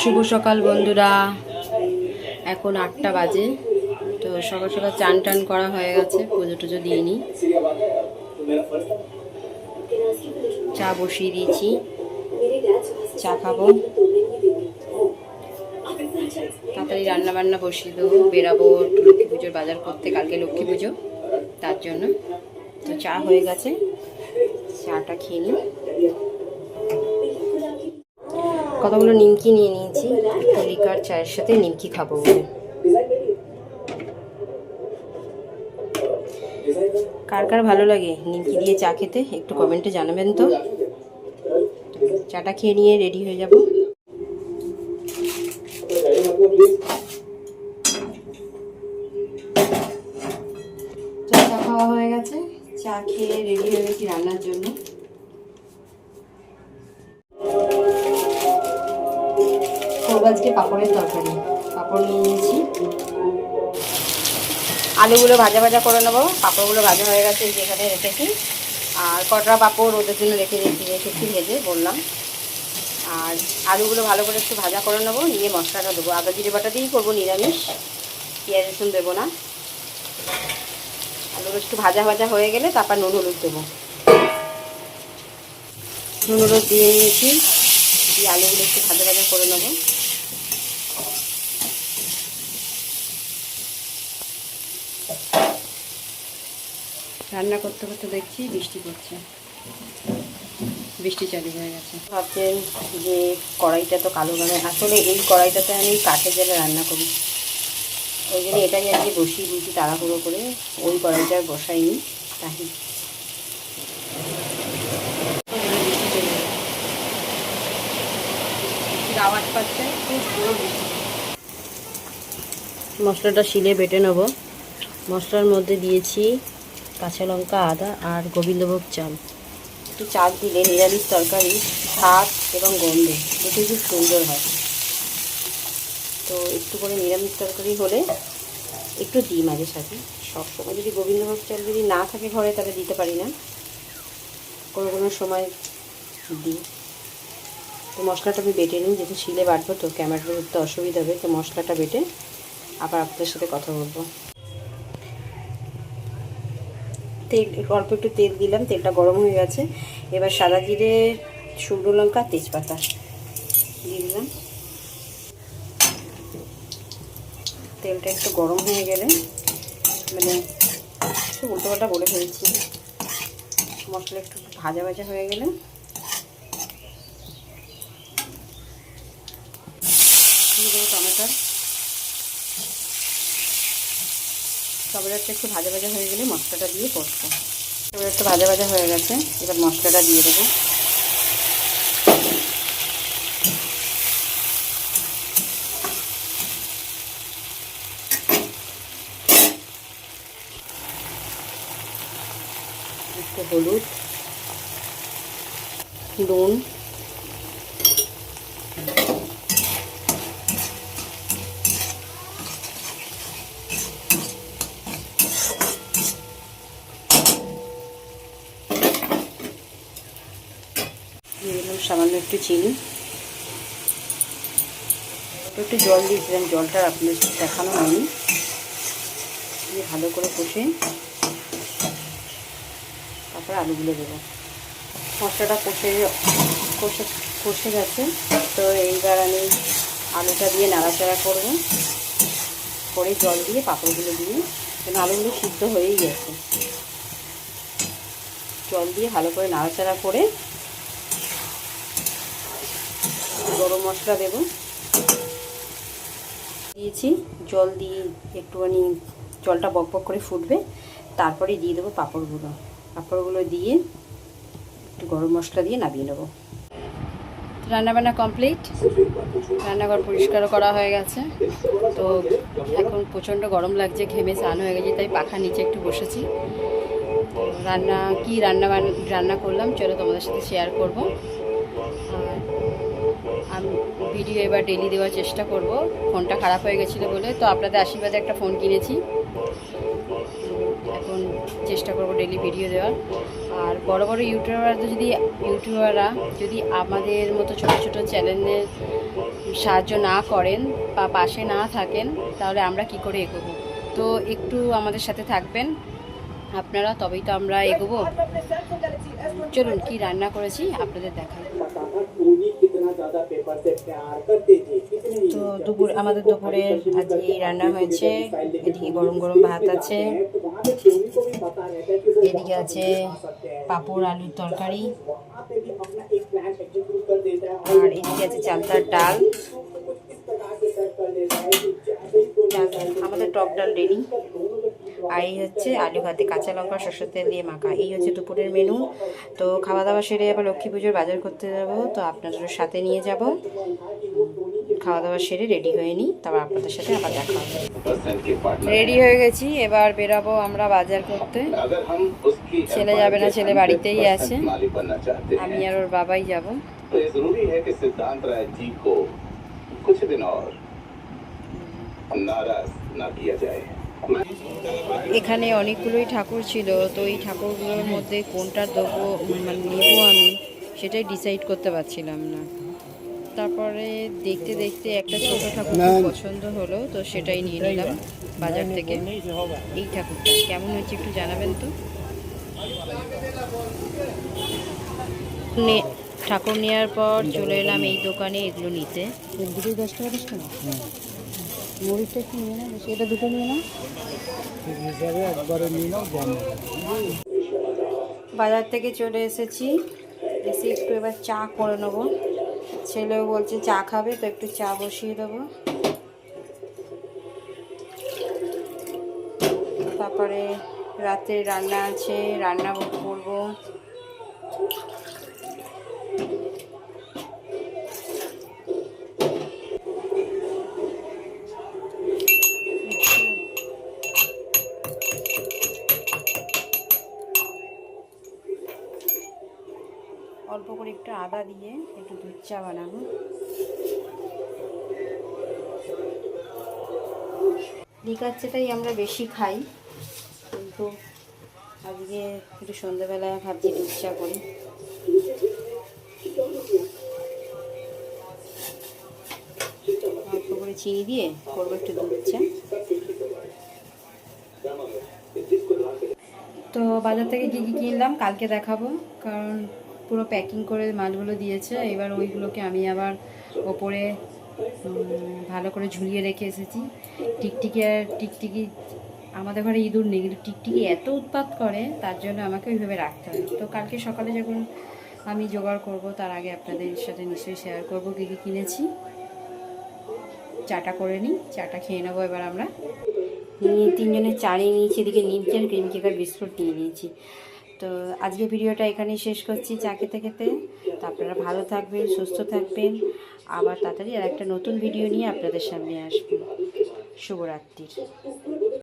শুভ সকাল, বন্ধুরা। এখন আটটা বাজে, তো সকাল সকাল চান টান করা হয়ে গেছে, পুজো টুজো দিয়ে নিই। চা বসিয়ে দিয়েছি, চা খাব। তাড়াতাড়ি রান্না বান্না বসিয়ে দেবো, বেরাবো লক্ষ্মী পুজোর বাজার করতে, কালকে লক্ষ্মী পুজো, তার জন্য। তো চা হয়ে গেছে, চাটা খেয়ে নিই। কতগুলো নিমকি নিয়ে নিয়েছি? লিকার চায়ের সাথে নিমকি খাব বলে। কার কার ভালো লাগে নিমকি দিয়ে চা খেতে? একটু কমেন্টে জানাবেন তো। চাটা খেয়ে নিয়ে রেডি হয়ে যাব। চা খাওয়া হয়ে গেছে। চা খেয়ে রেডি হয়ে গেছি রান্নার জন্য। পাঁপড়ের তরকারি। পাঁপড় নিয়ে নিয়েছি। আলুগুলো ভাজা ভাজা করে নেব। পাঁপড়গুলো ভাজা হয়ে গেছে যেখানে রেখেছি। আর কটরা পাঁপড় ওদের জন্য রেখে রেখে রেখেছি ভেজে বললাম। আর আলুগুলো ভালো করে একটু ভাজা করে নেব, নিয়ে মশলাটা দেবো। আদা জিরে বাটা দিয়েই করব, নিরামিষ। পেঁয়াজ রসুন দেবো না। আলুগুলো একটু ভাজা ভাজা হয়ে গেলে তারপর নুন হলুদ দেবো। নুন হলুদ দিয়ে নিয়েছি। দিয়ে আলুগুলো একটু ভাজা ভাজা করে নেব। রান্না করতে করতে দেখছি বৃষ্টি পড়ছে। বৃষ্টি চালু হয়ে গেছে। ভাবছেন যে কড়াইটা তো কালো মানে আসলে এই কড়াইটাতে আমি কাঠের জলে রান্না করি। ওই জন্য এটাই আর কি বসিয়ে দিয়েছি তাড়াহুড়ো করে। ওই কড়াইটা বসাইনি, তাই। আওয়াজ পাচ্ছে? মশলাটা শিলে বেটে নেব। মশলার মধ্যে দিয়েছি কাঁচা লঙ্কা, আদা আর গোবিন্দভোগ চাল। একটু চাল দিলে নিরামিষ তরকারি স্বাদ এবং গন্ধ দুটোই খুব সুন্দর হয়। তো একটু করে নিরামিষ তরকারি হলে একটু দিই মাঝে সাথে। সবসময় যদি গোবিন্দভোগ চাল যদি না থাকে ঘরে, তাহলে দিতে পারি না। কোনো কোনো সময় দিই। তো মশলাটা আমি বেটে নিই, যেহেতু শিলে বাটবো, তো ক্যামেরাটা ধরতে অসুবিধা হবে, তো মশলাটা বেটে আবার আপনাদের সাথে কথা বলব। তেল অল্প একটু তেল দিলাম, তেলটা গরম হয়ে গেছে। এবার সাদা জিরে, শুকনো লঙ্কা, তেজপাতা দিয়ে দিলাম। তেলটা একটু গরম হয়ে গেলে মানে একটু উল্টোপাল্টা বলে ফেলছি। মশলা একটু ভাজা ভাজা হয়ে গেলে। টমেটোর টমেটোটা একটু ভাজা ভাজা হয়ে গেলে মশলাটা দিয়ে এবার একটু ভাজা ভাজা হয়ে গেছে, এবার মশলাটা দিয়ে দেবো। একটু হলুদ, নুন দিয়ে দিলাম সামান্য একটু চিনি। একটু জল দিয়েছিলাম জলটা আপনার দেখানো হয়নি। দিয়ে ভালো করে কষে তারপরে আলুগুলো দেবো। মশলাটা কষে কষে কষে গেছে, তো এইবার আমি আলুটা দিয়ে নাড়াচাড়া করব। করে জল দিয়ে পাঁপড়গুলো দিয়ে কেন আলুগুলো সিদ্ধ হয়েই গেছে। জল দিয়ে ভালো করে নাড়াচাড়া করে গরম মশলা দেব। দিয়েছি, জল দিয়ে একটুখানি জলটা বক বক করে ফুটবে। তারপরে দিয়ে দেবো পাঁপড়গুলো। পাঁপড়গুলো দিয়ে একটু গরম মশলা দিয়ে নামিয়ে নেব। রান্নাবান্না কমপ্লিট। রান্নাঘর পরিষ্কারও করা হয়ে গেছে। তো এখন প্রচণ্ড গরম লাগছে, ঘেমে স্নান হয়ে গেছে, তাই পাখা নিচে একটু বসেছি। রান্না, কি রান্না রান্না করলাম, চলো তোমাদের সাথে শেয়ার করব। আর আমি ভিডিও এবার ডেলি দেওয়ার চেষ্টা করব। ফোনটা খারাপ হয়ে গেছিল বলে। তো আপনাদের আশীর্বাদে একটা ফোন কিনেছি। এখন চেষ্টা করব ডেলি ভিডিও দেওয়ার। আর বড় বড় ইউটিউবার যদি, ইউটিউবাররা যদি আমাদের মতো ছোট ছোট চ্যানেলের সাহায্য না করেন বা পাশে না থাকেন, তাহলে আমরা কি করে এগোবো? তো একটু আমাদের সাথে থাকবেন। আপনারা তবেই তো আমরা এগোবো। চলুন, কি রান্না করেছি আপনাদের দেখাই। তো দুপুর, আমাদের দুপুরে আজকে রান্না হয়েছে, এদিকে গরম গরম ভাত আছে, এদিকে আছে পাঁপড় আলুর তরকারি, আর এদিকে আছে চালতার ডাল। আমাদের টক ডাল রেডি। আর এই হচ্ছে আলু ভাতে কাঁচা লঙ্কা সরষের তেল দিয়ে মাখা এই হচ্ছে দুপুরের মেনু তো খাওয়া দাওয়া সেরে আবার লক্ষ্মী পুজোর বাজার করতে যাব তো আপনাদের সাথে নিয়ে যাব খাওয়া দাওয়া সেরে রেডি হয়ে নিই তারপর আপনাদের সাথে আবার দেখা হবে রেডি হয়ে গেছি এবার বেরাবো আমরা বাজার করতে ছেলে যাবে না ছেলে বাড়িতেই আছে আমি আর ওর বাবাই যাব तो ये जरूरी है कि सिद्धांत राय जी को कुछ दिन और नाराज ना किया जाए এখানে অনেকগুলোই ঠাকুর ছিল তো এই ঠাকুরগুলোর মধ্যে কোনটা দেবো মানে নেব আমি সেটাই ডিসাইড করতে পারছিলাম না। তারপরে দেখতে দেখতে একটা ছোট ঠাকুর খুব পছন্দ হলো তো সেটাই নিয়ে নিলাম বাজার থেকে। এই ঠাকুরটা কেমন হয়েছে একটু জানাবেন তো? ঠাকুর নেওয়ার পর চলে এলাম এই দোকানে এগুলো নিতে। দশ টাকা দশ টাকা? দুটো বাজার থেকে চলে এসেছি। এসে একটু এবার চা করে নেব। ছেলেও বলছে, চা খাবে, তো একটু চা বসিয়ে দেবো। তারপরে রাতে রান্না আছে, রান্না করব। করে একটু আদা দিয়ে একটু দুধ চা বানাবো। লিকার চাটাই আমরা বেশি খাই, কিন্তু আজকে একটু সন্ধ্যাবেলায় ভাবছি দুধ চা করি। অল্প করে চিনি দিয়ে করব একটু দুধ চা। তো বাজার থেকে কী কী কিনলাম কালকে দেখাবো, কারণ পুরো প্যাকিং করে মালগুলো দিয়েছে। এবার ওইগুলোকে আমি আবার ওপরে ভালো করে ঝুলিয়ে রেখে এসেছি। টিকটিকি আর টিকটিকি, আমাদের ঘরে ইঁদুর নেই, কিন্তু টিকটিকি এত উৎপাত করে, তার জন্য আমাকে ওইভাবে রাখতে হবে তো কালকে সকালে যখন আমি জোগাড় করব, তার আগে আপনাদের সাথে নিশ্চয়ই শেয়ার করব কী কী কিনেছি। চাটা করে নিই, চাটা খেয়ে নেব এবার আমরা। নিয়ে তিনজনের চা নিয়ে নিয়েছি, এদিকে নিমকি আর ক্রিম কেক আর বিস্কুট নিয়ে নিয়েছি। তো আজকে ভিডিওটা এখানেই শেষ করছি চা খেতে খেতে। তো আপনারা ভালো থাকবেন, সুস্থ থাকবেন। আবার তাড়াতাড়ি আর একটা নতুন ভিডিও নিয়ে আপনাদের সামনে আসব। শুভরাত্রির